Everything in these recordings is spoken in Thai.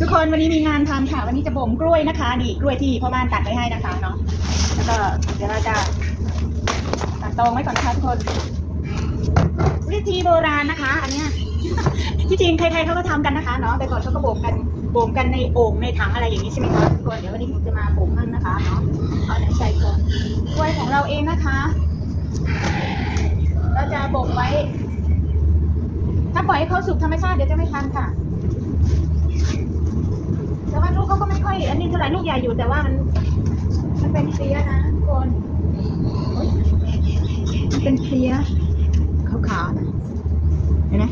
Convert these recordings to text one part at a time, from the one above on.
ทุกคนวันนี้มีงานทำค่ะ วันนี้จะบ่มกล้วยนะคะนี่กล้วยที่พ่อบ้านตัดไว้ให้นะคะเนาะแล้วก็เดี๋ยวเราจะตัดตองไว้ก่อนนะคะทุกคนวิธีโบราณนะคะ อันเนี้ยที่จริงใครๆเขาก็ทำกันนะคะเนาะแต่ก่อนเขาก็บ่มกันบ่มกันในโอ่งในถังอะไรอย่างนี้ใช่ไหมคะทุกคนเดี๋ยววันนี้ผมจะมาบ่มมั่งนะคะเนาะเอาไหนใส่ก่อนกล้วยของเราเองนะคะ เราจะบ่มไว้ ถ้าปล่อยให้เขาสุกธรรมชาติเดี๋ยวจะไม่ทันค่ะ แต่ว่าลูกเขาก็ไม่ค่อย อันนี้เท่าไหร่ลูกใหญ่อยู่แต่ว่ามัน มันเป็นเพลี้ยนะทุกคนโอ๊ยมันเป็นเพลี้ยขาวๆนะเห็นไหม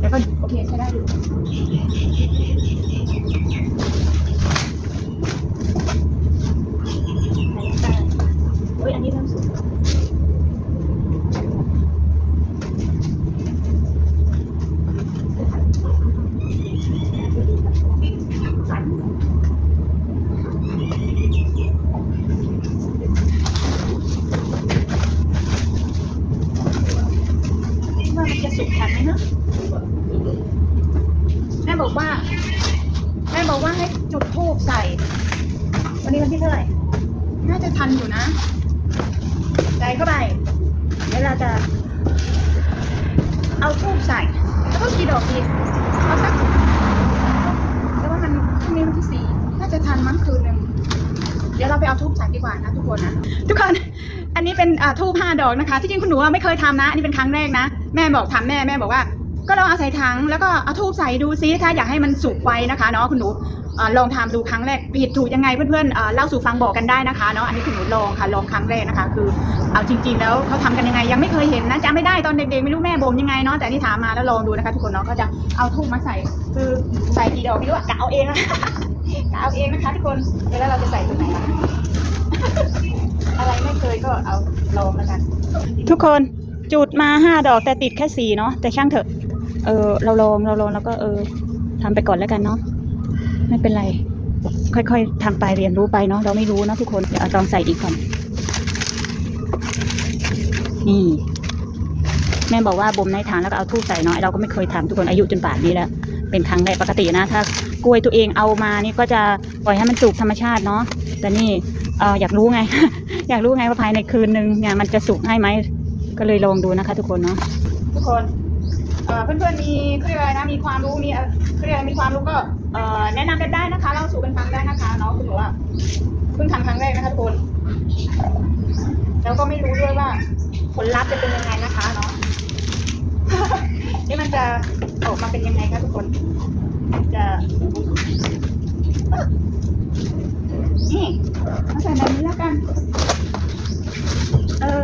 แล้วก็โอเคใช้ได้อยู่โอ้ยอันนี้เริ่มสุก ว่ามันจะสุกทันไหมเนอะ แม่บอกว่า แม่บอกว่าให้จุดธูปใส่ วันนี้วันที่เท่าไหร่ น่าจะทันอยู่นะ ใส่เข้าไปเดี๋ยวเราจะ เอาธูปใส่ แล้วก็กี่ดอกดีเอาสักแต่ว่ามันพรุ่งนี้วันที่สี่น่าจะทันมั้งคืนหนึ่งเดี๋ยวเราไปเอาทูบใส่ดีกว่านะทุกคนนะ ทุกคน อันนี้เป็นอ่าทูบห้าดอกนะคะ ที่จริงคุณหนูอะไม่เคยทำนะ อันนี้เป็นครั้งแรกนะ แม่บอกทำแม่แม่บอกว่า ก็ลองเอาใส่ถังแล้วก็เอาทูบใส่ดูซิถ้าอยากให้มันสุกไวนะคะเนาะคุณหนูอลองทำดูครั้งแรกผิดถูกยังไงเพื่อนๆเล่าสู่ฟังบอกกันได้นะคะเนาะอันนี้คุณหนูลองค่ะลองครั้งแรกนะคะ คือเอาจริง ๆ แล้วเขาทำกันยังไงยังไม่เคยเห็นนะจำไม่ได้ตอนเด็กๆไม่รู้แม่บ่มยังไงเนาะแต่นี่ถามมาแล้วลองดูนะคะทุกคนเนาะก็จะเอาทูบมาใส่ คือใส่กี่ดอกไม่รู้อะกะเอาเองนะกะเอาเองนะคะทุกคนแล้วเราจะใส่ตรงไหนล่ะอะไรไม่เคยก็เอาลองแล้วกันทุกคน จุดมาห้าดอกแต่ติดแค่สี่เนาะแต่ช่างเถอะ เออ เราลองเราลองแล้วก็เออทำไปก่อนแล้วกันเนาะไม่เป็นไร ค่อยๆทำไปเรียนรู้ไปเนาะเราไม่รู้นะทุกคนเดี๋ยวเอาตองใส่อีกก่อนนี่แม่บอกว่าบ่มในถังแล้วก็เอาทูบใส่เนาะเราก็ไม่เคยทำทุกคนอายุจนป่านนี้แล้ว เป็นครั้งแรกปกตินะ ถ้ากล้วยตัวเองเอามานี่ก็จะปล่อยให้มันสุกธรรมชาติเนาะแต่นี่เอออยากรู้ไง อยากรู้ไงว่าภายในคืนนึงเนี่ยมันจะสุกให้ไหม ก็เลยลองดูนะคะ ทุกคนเนาะทุกคนเพื่อนๆมีเขาเรียกอะไรนะมีความรู้มีเอ่อเขาเรียกมีความรู้ก็แนะนำกันได้นะคะเล่าสู่กันฟังได้นะคะเนาะคุณหนูว่าเพิ่งทำครั้งแรกนะคะทุกคนแล้วก็ไม่รู้ด้วยว่าผลลัพธ์จะเป็นยังไงนะคะเนาะนี่มันจะออกมาเป็นยังไงคะทุกคน จะนี่าใส่แบบนี้แล้วกัน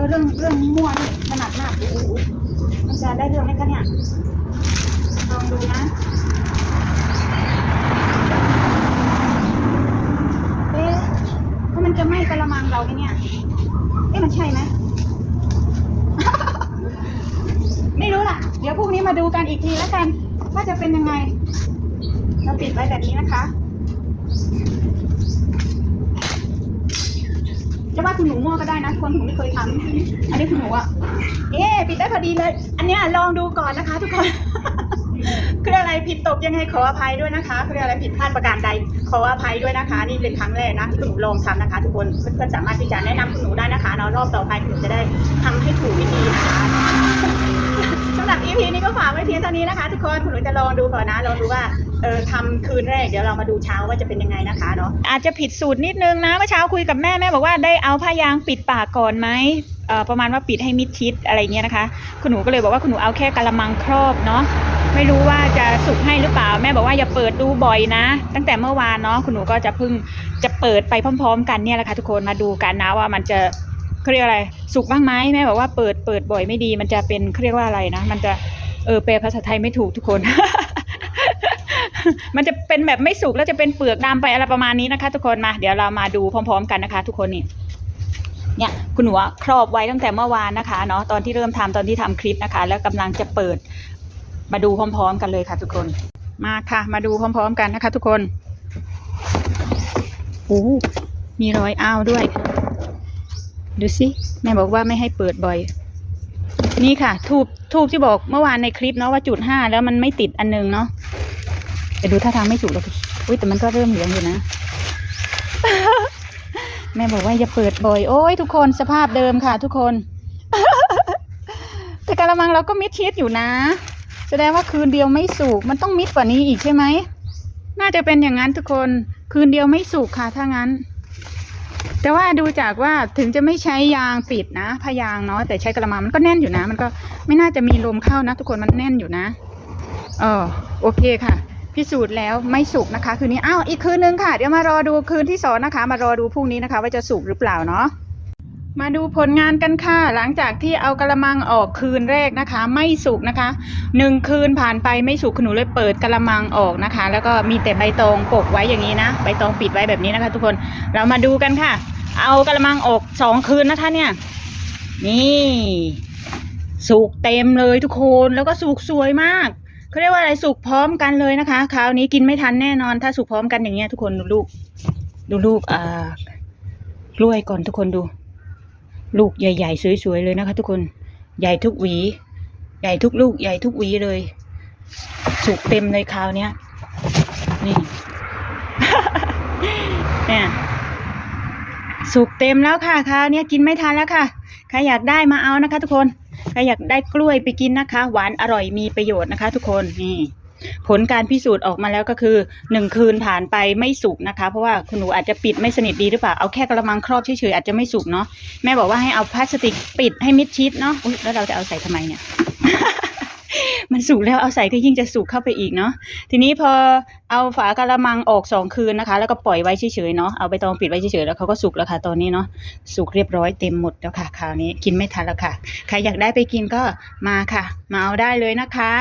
อเรื่องเรื่องมั่วนี่ถนัดมากโอ้โหมันจะได้เรื่องไหมคะเนี่ยลองดูนะเอ๊ะถ้ามันจะไหม้กระมังเราไหมเนี่ยเอ๊ะมันใช่ไหมไม่รู้ล่ะ เดี๋ยวพรุ่งนี้มาดูกันอีกทีแล้วกัน ว่าจะเป็นยังไง เราปิดไว้แบบนี้นะคะ จะว่าคุณหนูมั่วก็ได้นะคนหนูไม่เคยทำอันนี้คุณหนูอะเอ๊ปิดได้พอดีเลย อันเนี้ยลองดูก่อนนะคะ ทุกคนคืออะไรผิดตกยังไงขออภัยด้วยนะคะคืออะไรผิดพลาดประการใดขออภัยด้วยนะคะ นี่เป็นครั้งแรกนะที่คุณหนูลองทำนะคะ ทุกคนเพื่อนๆสามารถที่จะแนะนำคุณหนูได้นะคะเนาะรอบต่อไปคุณหนูจะได้ทำให้ถูกวิธีนะคะ ว้เพียงเท่านี้นะคะ ทุกคนคุณหนูจะลองดูก่อนนะลองดูว่าเออทำคืนแรกเดี๋ยวเรามาดูเช้าว่าจะเป็นยังไงนะคะเนาะอาจจะผิดสูตรนิดนึงนะเมื่อเช้าคุยกับแม่แม่บอกว่าได้เอาผ้ายางปิดปากก่อนไหมเออประมาณว่าปิดให้มิดชิดอะไรเงี้ยนะคะ คุณหนูก็เลยบอกว่าคุณหนูเอาแค่กะละมังครอบเนาะไม่รู้ว่าจะสุกให้หรือเปล่าแม่บอกว่าอย่าเปิดดูบ่อยนะ ตั้งแต่เมื่อวานเนาะคุณหนูก็จะเพิ่งจะเปิดไปพร้อม ๆ กันเนี่ยแหละค่ะทุกคนมาดูกันนะว่ามันจะเขาเรียกอะไรสุกบ้างไหมแม่บอกว่าเปิดเปิดบ่อยไม่ดี มันจะเป็นเขาเรียกว่าอะไรนะ มันจะ เออแปลภาษาไทยไม่ถูกทุกคน มันจะเป็นแบบไม่สุกแล้วจะเป็นเปลือกดำไปอะไรประมาณนี้นะคะ ทุกคนมาเดี๋ยวเรามาดูพร้อม ๆ กันนะคะ ทุกคนนี่เนี่ยคุณหนูครอบไว้ตั้งแต่เมื่อวานนะคะเนาะตอนที่เริ่มทำตอนที่ทำคลิปนะคะ แล้วกำลังจะเปิดมาดูพร้อม ๆ กันเลยค่ะ ทุกคนมาค่ะ มาดูพร้อม ๆ กันนะคะ ทุกคนโอ้มีรอยอ้าวด้วย ดูสิแม่บอกว่าไม่ให้เปิดบ่อย นี่ค่ะ ทูบทูบที่บอกเมื่อวานในคลิปเนาะว่าจุดห้าแล้วมันไม่ติดอันหนึงเนาะแต่ดูท่าทางไม่สุกหรอกอุ้ยแต่มันก็เริ่มเหลืองอยู่นะ แม่บอกว่าอย่าเปิดบ่อย โอ้ยทุกคนสภาพเดิมค่ะ ทุกคน แต่กะละมังเราก็มิดชิดอยู่นะ แสดงว่าคืนเดียวไม่สุกมันต้องมิดกว่านี้อีกใช่ไหมน่าจะเป็นอย่างนั้นทุกคนคืนเดียวไม่สุกค่ะถ้างั้น แต่ว่าดูจากว่าถึงจะไม่ใช้ยางปิดนะพยางเนาะแต่ใช้กระมังมันก็แน่นอยู่นะ มันก็ไม่น่าจะมีลมเข้านะ ทุกคนมันแน่นอยู่นะเออโอเคค่ะ พิสูจน์แล้วไม่สุกนะคะ คืนนี้อ้าวอีกคืนนึงค่ะ เดี๋ยวมารอดูคืนที่สองนะคะ มารอดูพรุ่งนี้นะคะ ว่าจะสุกหรือเปล่าเนาะ มาดูผลงานกันค่ะ หลังจากที่เอากระมังออกคืนแรกนะคะ ไม่สุกนะคะหนึ่งคืนผ่านไปไม่สุกหนูเลยเปิดกระมังออกนะคะ แล้วก็มีแต่ใบตองปกไว้อย่างนี้นะใบตองปิดไว้แบบนี้นะคะ ทุกคนเรามาดูกันค่ะ เอากระมังออกสองคืนนะคะเนี่ย นี่สุกเต็มเลยทุกคนแล้วก็สุกสวยมากเขาเรียกว่าอะไรสุกพร้อมกันเลยนะคะ คราวนี้กินไม่ทันแน่นอน ถ้าสุกพร้อมกันอย่างเงี้ยทุกคนดูลูก ดูลูกอ่ากล้วยก่อนทุกคนดู ลูกใหญ่ ๆ สวย ๆ เลยนะคะ ทุกคนใหญ่ทุกหวี ใหญ่ทุกลูกใหญ่ทุกหวีเลยสุกเต็มเลยคราวเนี้ยนี่เนี่ยสุกเต็มแล้วค่ะคราวเนี้ยกินไม่ทันแล้วค่ะใครอยากได้มาเอานะคะ ทุกคนใครอยากได้กล้วยไปกินนะคะ หวานอร่อยมีประโยชน์นะคะ ทุกคนนี่ ผลการพิสูจน์ออกมาแล้วก็คือหนึ่งคืนผ่านไปไม่สุกนะคะ เพราะว่าคุณหนูอาจจะปิดไม่สนิทดีหรือเปล่าเอาแค่กระมังครอบเฉยๆอาจจะไม่สุกเนาะแม่บอกว่าให้เอาพลาสติกปิดให้มิดชิดเนาะแล้วเราจะเอาใส่ทำไมเนี่ยมันสุกแล้วเอาใส่ก็ยิ่งจะสุกเข้าไปอีกเนาะทีนี้พอเอาฝากระมังออกสองคืนนะคะ แล้วก็ปล่อยไว้เฉยๆเนาะเอาใบตองปิดไว้เฉยๆแล้วเขาก็สุกแล้วค่ะตอนนี้เนาะสุกเรียบร้อยเต็มหมดแล้วค่ะคราวนี้กินไม่ทันแล้วค่ะ ใครอยากได้ไปกินก็มาค่ะ มาเอาได้เลยนะคะ